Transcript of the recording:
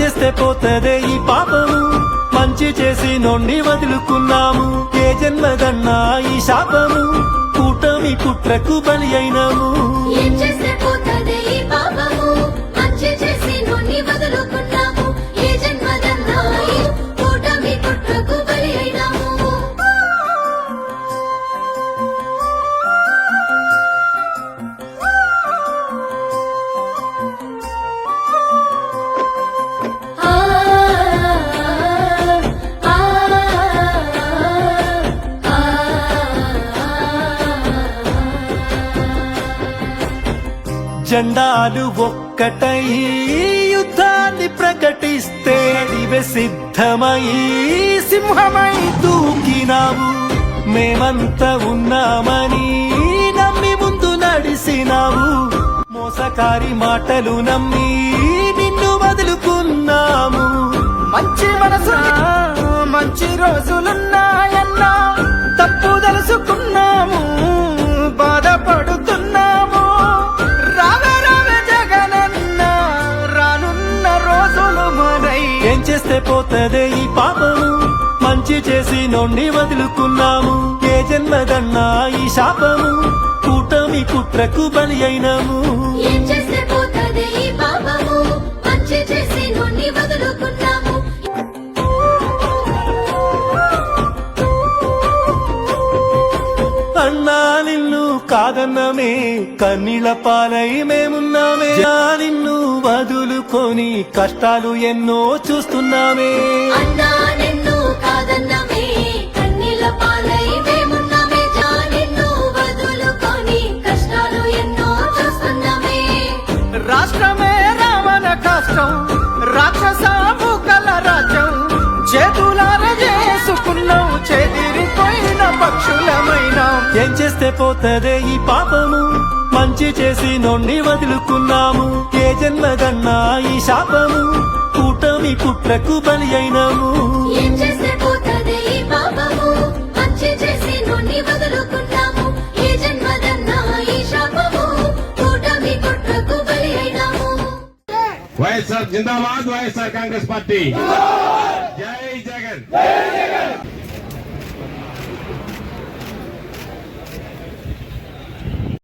చేస్తే పోతదే ఈ పాపము. మంచి చేసి నొండి వదులుకున్నాము. ఏ జన్మదన్నా ఈ శాపము. కూటమి కుట్రకు బలి అయినాము. ఏం చేస్తే పోతదే ఈ జెండాలు ఒక్కటై యుద్ధాన్ని ప్రకటిస్తే ఇవే సిద్ధమై సింహమై దూకినావు. మేమంతా ఉన్నామని నమ్మి ముందు నడిసినావు. మోసకారి మాటలు నమ్మి నిన్ను వదులుకున్నాము. మంచి మనసు మంచి రోజులున్నాయన్నా. తప్పు తెలుసుకున్నాము బాధపడుతున్నా ఏం చేస్తే పోతదే ఈ పాపము? మంచి చేసి నొండి వదులుకున్నాము. ఏ జన్మదన్నా ఈ శాపము? కూటమి కుట్రకు బలి అయినాము. అన్నా నిన్ను కాదన్నమే కన్నీళ్ళ పాలై మేమున్నామే. నిన్ను వదులుకొని కష్టాలు ఎన్నో చూస్తున్నామే. అన్నా నిన్ను కాదన్నమే కన్నీళ్ళ పాలై మేమున్నమే జా నిన్ను వదులుకొని కష్టాలు ఎన్నో చూస్తున్నామే. రాష్ట్రమే రావణ కష్టం రాక్షస మూకల రాజ్యం చేతులార చేసుకున్నాం చెదిరిపోయిన పక్షులమైన. ఏం చేస్తే పోతదే ఈ పాపము? మంచి చేసి నొండి వదులుకున్నాము. ఏ జన్మదన్నా ఈ శాపము కూటమి కుట్రకు బలి అయినాము. ఏం చేస్తే పోతదే ఈ పాపము? మంచి చేసి నొన్ని వదులుకున్నాము. ఏ జన్మదన్నా ఈ శాపము కూటమి కుట్రకు బలి అయినాము. వైఎస్ఆర్ జిందాబాద్ వైఎస్ఆర్ కాంగ్రెస్ పార్టీ. జై జగన్.